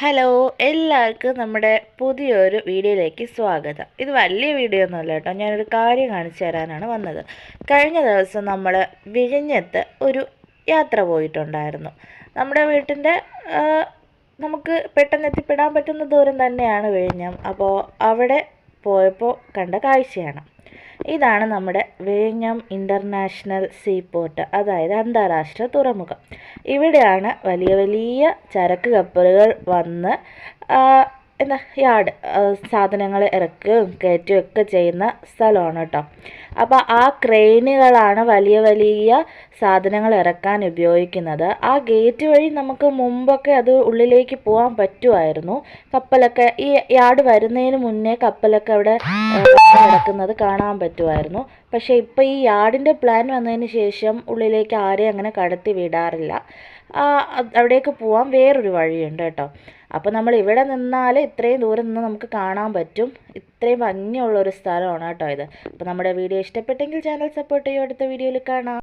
Hello എല്ലാവർക്കും നമ്മുടെ പുതിയൊരു വീഡിയോയിലേക്ക് സ്വാഗതം. ഇത് വലിയ വീഡിയോ ഒന്നുമല്ല കേട്ടോ. ഞാനൊരു കാര്യം കാണിച്ചു തരാനാണ് വന്നത്. കഴിഞ്ഞ ദിവസം നമ്മൾ വിഴിഞ്ഞത്ത് ഒരു യാത്ര പോയിട്ടുണ്ടായിരുന്നു. നമ്മുടെ വീട്ടിന്റെ നമുക്ക് പെട്ടെന്ന് എത്തിപ്പെടാൻ പറ്റുന്ന ദൂരം തന്നെയാണ് വിഴിഞ്ഞം. അപ്പോൾ അവിടെ പോയപ്പോൾ കണ്ട കാഴ്ചയാണ്. ഇതാണ് നമ്മുടെ വിഴിഞ്ഞം ഇന്റർനാഷണൽ സീപോർട്ട് അതായത് അന്താരാഷ്ട്ര തുറമുഖം. ഇവിടെയാണ് വലിയ വലിയ ചരക്ക് കപ്പലുകൾ വന്ന് എന്താ യാർഡ് സാധനങ്ങൾ ഇറക്കുകയും കയറ്റുകയും ഒക്കെ ചെയ്യുന്ന സ്ഥലമാണ് കേട്ടോ. അപ്പോൾ ആ ക്രെയിനുകളാണ് വലിയ വലിയ സാധനങ്ങൾ ഇറക്കാൻ ഉപയോഗിക്കുന്നത്. ആ ഗേറ്റ് വഴി നമുക്ക് മുമ്പൊക്കെ അത് ഉള്ളിലേക്ക് പോകാൻ പറ്റുമായിരുന്നു. കപ്പലൊക്കെ ഈ യാർഡ് വരുന്നതിന് മുന്നേ കപ്പലൊക്കെ അവിടെ കിടക്കുന്നത് കാണാൻ പറ്റുമായിരുന്നു. പക്ഷേ ഇപ്പോൾ ഈ യാർഡിന്റെ പ്ലാൻ വന്നതിന് ശേഷം ഉള്ളിലേക്ക് ആരെയും അങ്ങനെ കടത്തി വിടാറില്ല. അവിടേക്ക് പോകാൻ വേറൊരു വഴിയുണ്ട് കേട്ടോ. അപ്പോൾ നമ്മൾ ഇവിടെ നിന്നാൽ ഇത്രയും ദൂരം നിന്ന് നമുക്ക് കാണാൻ പറ്റും. ഇത്രയും ഭംഗിയുള്ള ഒരു സ്ഥലമാണ് കേട്ടോ ഇത്. അപ്പോൾ നമ്മുടെ വീഡിയോ ഇഷ്ടപ്പെട്ടെങ്കിൽ ചാനൽ സപ്പോർട്ട് ചെയ്യും. അടുത്ത വീഡിയോയിൽ കാണാം.